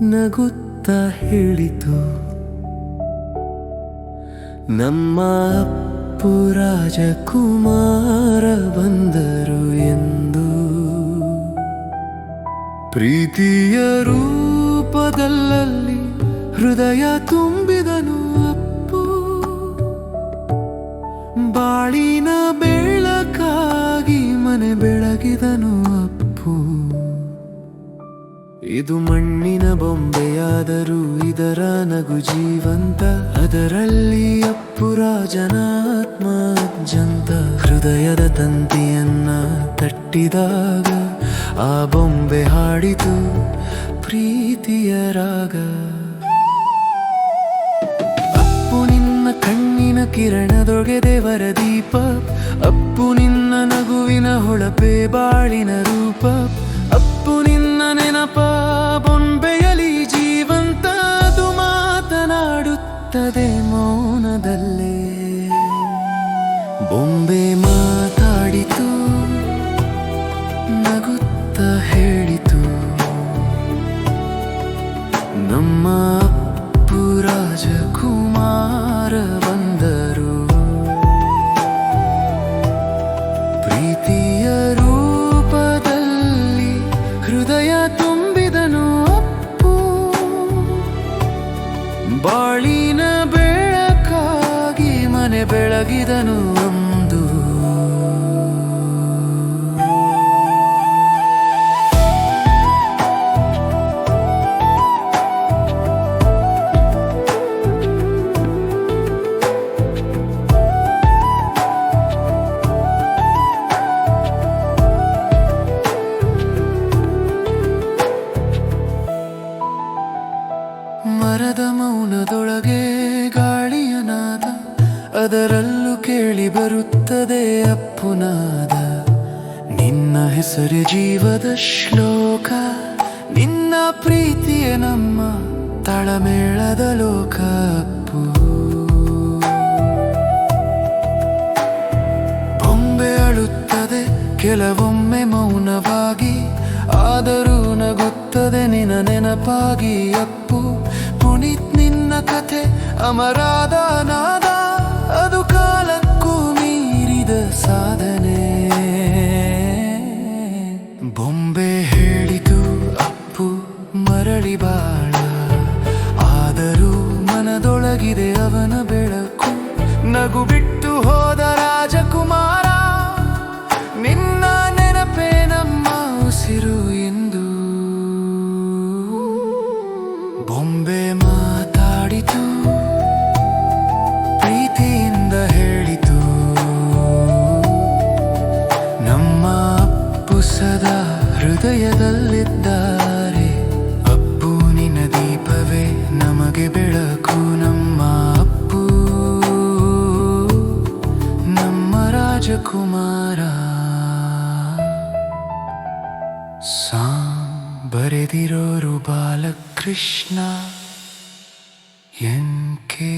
ನಗುತ್ತ ಹೇಳಿತು. ನಮ್ಮ ಅಪ್ಪು ರಾಜಕುಮಾರ ಬಂದರು ಎಂದು. ಪ್ರೀತಿಯ ರೂಪದಲ್ಲಲ್ಲಿ ಹೃದಯ ತುಂಬಿದನು ಅಪ್ಪು. ಬಾಳಿನ ಬೆಳಕಾಗಿ ಮನೆ ಬೆಳಗಿದನು. ಇದು ಮಣ್ಣಿನ ಬೊಂಬೆಯಾದರೂ ಇದರ ನಗು ಜೀವಂತ, ಅದರಲ್ಲಿ ಅಪ್ಪು ರಾಜನ ಆತ್ಮ ಅಜ್ಜಂತ ಹೃದಯದ ತಂತಿಯನ್ನ ತಟ್ಟಿದಾಗ ಆ ಬೊಂಬೆ ಹಾಡಿತು, ಪ್ರೀತಿಯ ರಾಗ. ಅಪ್ಪು ನಿನ್ನ ಕಣ್ಣಿನ ಕಿರಣದೊಳಗೆ ದೇವರ ದೀಪ, ಅಪ್ಪು ನಿನ್ನ ನಗುವಿನ ಹೊಳಪೆ ಬಾಳಿನ ರೂಪ. ಅಪ್ಪು ನಿನ್ನ ನೆನಪ ಬೊಂಬೆಯಲಿ ಜೀವಂತ ಅದು ಮಾತನಾಡುತ್ತದೆ ಮೌನದಲ್ಲೇ. ಬೊಂಬೆ ಮಾತಾಡಿತು ನಗುತ್ತ ಹೇಳಿತು. ನಮ್ಮ ಬೆಳಗಿದನು ಒಂದು ಮರದ ಮೌನದೊಳಗೆ ಗಾಳಿಯನಾದ ಅದರಲ್ಲಿ ಬರುತ್ತದೆ ಅಪ್ಪುನಾದ. ನಿನ್ನ ಹೆಸರು ಜೀವದ ಶ್ಲೋಕ. ನಿನ್ನ ಪ್ರೀತಿಯ ನಮ್ಮ ತಳಮೇಳದ ಲೋಕ ಅಪ್ಪು. ಬೊಂಬೆ ಅಳುತ್ತದೆ ಕೆಲವೊಮ್ಮೆ ಮೌನವಾಗಿ. ಆದರೂ ನಗುತ್ತದೆ ನಿನ್ನ ನೆನಪಾಗಿ ಅಪ್ಪು. ಪುನೀತ್ ನಿನ್ನ ಕಥೆ ಅಮರಾದ ನಾದ ಅದು ಕಾಲಕ್ಕೂ ಮರಳಿ ಬಾಳ. ಆದರೂ ಮನದೊಳಗಿದೆ ಅವನ ಬೆಳಕು. ನಗು ಬಿಟ್ಟು ಹೋದ ರಾಜಕುಮಾರ, ನಿನ್ನ ನೆನಪೇ ನಮ್ಮ ಉಸಿರು ಎಂದು. ಬೊಂಬೆ ಮಾತಾಡಿತು, ಪ್ರೀತಿಯಿಂದ ಹೇಳಿತು. ನಮ್ಮ ಪುಸದ ಹೃದಯದಲ್ಲಿದ್ದ ರಾಜಕುಮಾರ ಬರೆದಿರೋರು ಬಾಲಕೃಷ್ಣ ಎನ್ ಕೆ